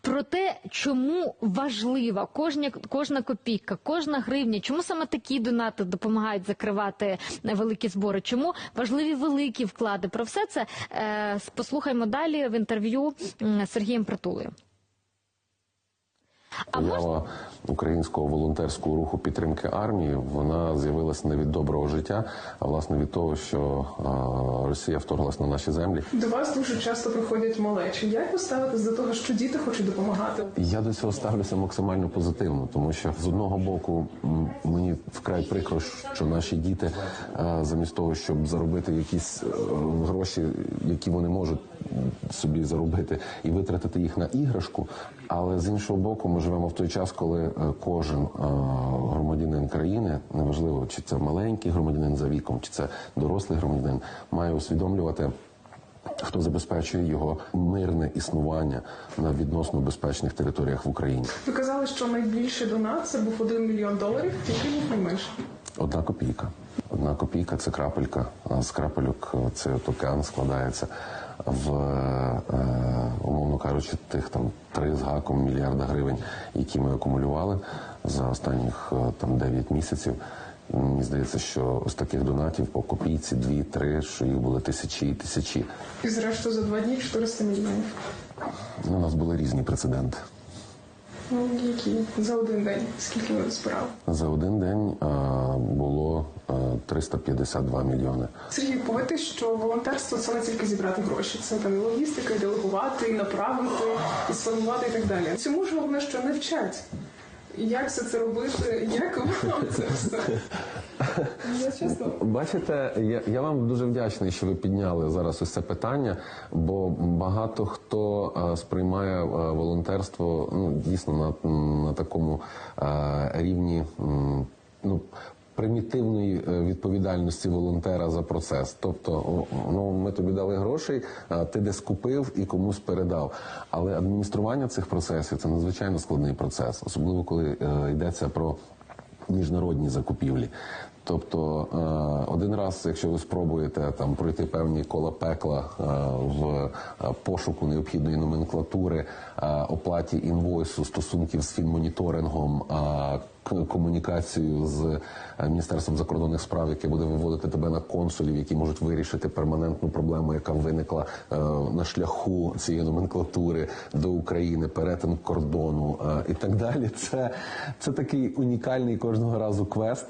Про те, чому важлива кожна, кожна копійка, кожна гривня, чому саме такі донати допомагають закривати великі збори, чому важливі великі вклади. Про все це е, послухаймо далі в інтерв'ю з Сергієм Притулою. Поява українського волонтерського руху підтримки армії вона з'явилася не від доброго життя, а власне від того, що Росія вторглась на наші землі. До вас дуже часто приходять малечі. Як ви ставитесь до того, що діти хочуть допомагати? Я до цього ставлюся максимально позитивно, тому що з одного боку мені вкрай прикро, що наші діти замість того, щоб заробити якісь е, гроші, які вони можуть собі заробити, і витратити їх на іграшку. Але з іншого боку, ми живемо в той час, коли е, кожен е, громадянин країни, неважливо чи це маленький громадянин за віком, чи це дорослий громадянин, має усвідомлювати хто забезпечує його мирне існування на відносно безпечних територіях в Україні. Ви казали, що найбільший донат це був 1 мільйон доларів. Який був найменший? Одна копійка. Одна копійка це крапелька. З крапельок е, цей от океан складається в е, умовно кажучи, тих там три з гаком мільярда гривень, які ми акумулювали за останніх е, там 9 місяців. Мені здається, що ось таких донатів по копійці, дві, три, що їх були тисячі і тисячі. І зрештою за два дні 400 мільйонів. Ну, У нас були різні прецеденти. Ну які за один день? Скільки ви збирали? За один день а, 352 мільйони. Сергій, повити, що волонтерство це не тільки зібрати гроші, це там і логістика, і делегувати, і направити, і сформувати, і так далі. Цьому ж головне, що не вчать. Як все це робити? Як вам це все? Я чесно. Бачите, я, я вам дуже вдячний, що ви підняли зараз ось це питання, бо багато хто а, сприймає а, волонтерство ну, дійсно на, на такому а, рівні. м, Ну, примітивної е, відповідальності волонтера за процес. Тобто, ну ми тобі дали грошей, ти десь купив і комусь передав. Але адміністрування цих процесів це надзвичайно складний процес, особливо коли е, йдеться про міжнародні закупівлі. Тобто е, один раз, якщо ви спробуєте там пройти певні кола пекла е, в е, пошуку необхідної номенклатури, оплаті інвойсу, стосунків з фінмоніторингом, комунікацію з міністерством закордонних справ, яке буде виводити тебе на консулів, які можуть вирішити перманентну проблему, яка виникла на шляху цієї номенклатури до України, перетин кордону і так далі. Це, це такий унікальний кожного разу квест.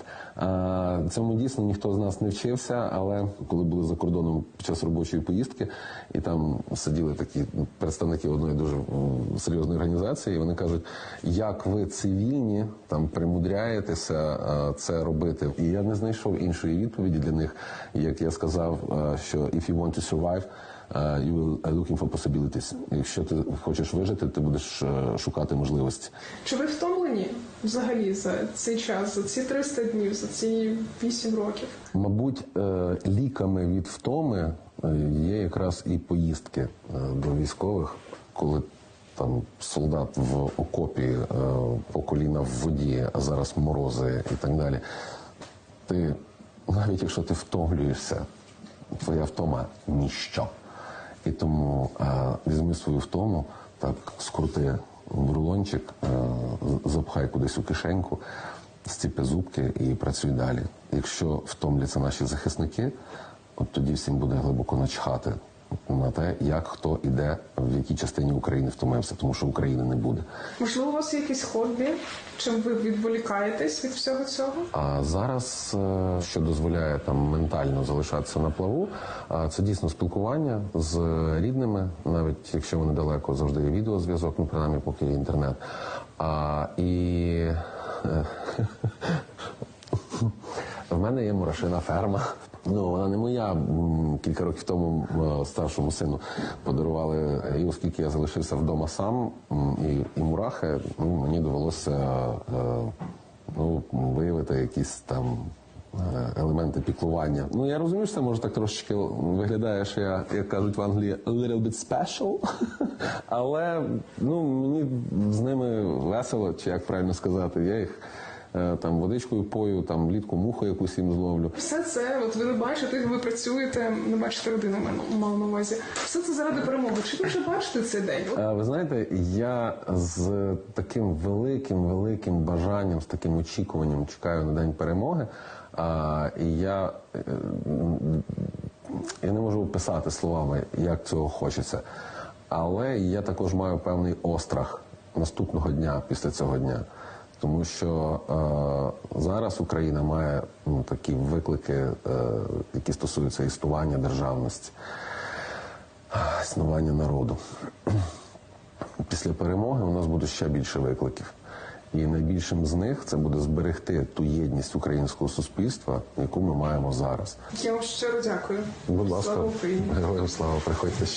Цьому дійсно ніхто з нас не вчився, але коли були за кордоном під час робочої поїздки, і там сиділи такі представники одної дуже серйозної організації, і вони кажуть, як ви цивільні там примудряєтеся це робити. І я не знайшов іншої відповіді для них, як я сказав, що if you want to survive, you will looking for possibilities. Якщо ти хочеш вижити, ти будеш е, шукати можливості. Чи ви втомлені взагалі за цей час, за ці 300 днів, за ці 8 років? Мабуть, е, ліками від втоми е, є якраз і поїздки е, до військових, коли там солдат в окопі по коліна в воді, а зараз морози і так далі. Ти навіть якщо ти втомлюєшся, твоя втома ніщо. І тому візьми свою втому, так скрути в рулончик, е, запхай кудись у кишеньку, стіпи зубки і працюй далі. Якщо втомляться наші захисники, от тоді всім буде глибоко начхати на те, як хто іде, в якій частині України втомився, тому що України не буде. Можливо, у вас є якісь хобі? Чим ви відволікаєтесь від всього цього? А зараз, е, що дозволяє там ментально залишатися на плаву, це дійсно спілкування з рідними, навіть якщо вони далеко, завжди є відеозв'язок, ну принаймні поки є інтернет. А, і е, в мене є мурашина ферма. Ну, вона не моя. Кілька років тому старшому сину подарували. І оскільки я залишився вдома сам, і, і мурахи, ну, мені довелося е, ну, виявити якісь там е, елементи піклування. Ну, я розумію, що це може так трошечки виглядає, що я, як кажуть в Англії, a little bit special. Але ну, мені з ними весело, чи як правильно сказати, я їх е, там водичкою пою, там влітку муху якусь їм зловлю. Все це, от ви не бачите, ви працюєте, не бачите родини, мав на увазі. Все це заради перемоги. Чи ви вже бачите цей день? От Е, Ви знаєте, я з таким великим, великим бажанням, з таким очікуванням чекаю на день перемоги. А, і я, е, я не можу описати словами, як цього хочеться. Але я також маю певний острах наступного дня після цього дня. Тому що е, зараз Україна має ну, такі виклики, е, які стосуються існування державності, існування народу. Після перемоги у нас буде ще більше викликів. І найбільшим з них це буде зберегти ту єдність українського суспільства, яку ми маємо зараз. я вам щиро дякую. Будь ласка, Слава Україні. героям слава, приходьте ще.